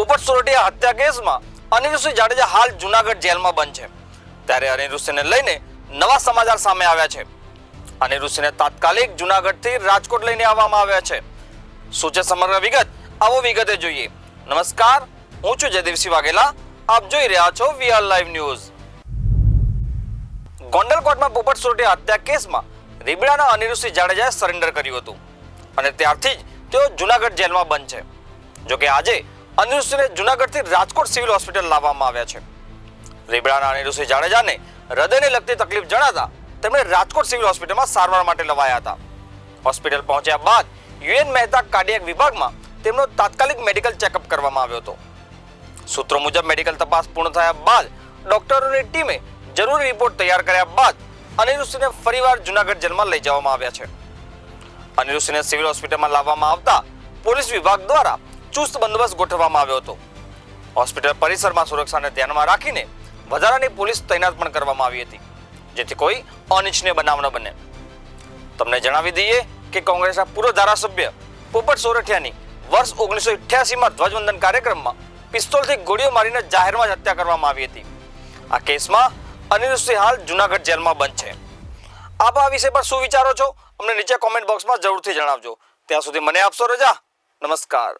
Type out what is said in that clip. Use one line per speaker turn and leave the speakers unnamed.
પોપટ સોરઠિયા હત્યા કેસમાં અનિરુદ્ધસિંહ જાડેજા હાલ જુનાગઢ જેલમાં બંધ છે. ત્યારે અનિરુદ્ધસિંહને લઈને નવા સમાચાર સામે આવ્યા છે. અનિરુદ્ધસિંહને તાત્કાલિક જુનાગઢથી રાજકોટ લઈને આવવામાં આવ્યા છે. શું છે સમગ્ર વિગત? આવો વિગતે જોઈએ. નમસ્કાર, હું છું જયદેવસિંહ વાઘેલા આપ જોઈ રહ્યા છો વીઆર લાઈવ ન્યૂઝ. ગોંડલ કોર્ટમાં પોપટ સોરઠિયા હત્યા કેસમાં રીબડાના અનિરુદ્ધસિંહ જાડેજાએ સરેન્ડર કર્યું હતું. અને ત્યારથી જ તેઓ જુનાગઢ જેલમાં બંધ છે. જોકે આજે અનિરુદ્ધસિંહને જુનાગઢથી રાજકોટ સિવિલ હોસ્પિટલ લાવવામાં આવ્યા છે. રીબડાના અનિરુદ્ધસિંહ જાડેજાને હૃદયને લગતી તકલીફ જણાતા તેમણે રાજકોટ સિવિલ હોસ્પિટલમાં સારવાર માટે લવાયા હતા. હોસ્પિટલ પહોંચ્યા બાદ યુએન મહેતા કાર્ડિયાક વિભાગમાં તેમનો તાત્કાલિક મેડિકલ ચેકઅપ કરવામાં આવ્યો હતો. સૂત્રો મુજબ મેડિકલ તપાસ પૂર્ણ થયા બાદ ડોક્ટરોની ટીમે જરૂરી રિપોર્ટ તૈયાર કર્યા બાદ અનિરુદ્ધસિંહને ફરીવાર જુનાગઢ જેલમાં લઈ જવામાં આવ્યા છે. અનિરુદ્ધસિંહને સિવિલ હોસ્પિટલમાં લાવવામાં આવતા પોલીસ વિભાગ દ્વારા ચુસ્ત બંદોબસ્ત ગોઠવવામાં આવ્યો હતો. હોસ્પિટલ પરિસરમાં સુરક્ષાને ધ્યાનમાં રાખીને વધારાની પોલીસ તૈનાત પણ કરવામાં આવી હતી, જેથી કોઈ અનિચ્છનીય બનાવ ન બને. તમને જણાવી દઈએ કે કોંગ્રેસના પૂર્વ ધારાસભ્ય પોપટ સોરઠિયાની વર્ષ ઓગણીસો માં ધ્વજવંદન કાર્યક્રમમાં પિસ્તોલથી ગોળીઓ મારીને જાહેરમાં જ હત્યા કરવામાં આવી હતી. આ કેસમાં અનિરુદ્ધસિંહ હાલ જુનાગઢ જેલમાં બંધ છે. આપ આ વિષય પર શું વિચારો છો? અમને નીચે કોમેન્ટ બોક્સમાં જરૂરથી જણાવજો. ત્યાં સુધી મને આપશો રજા. નમસ્કાર.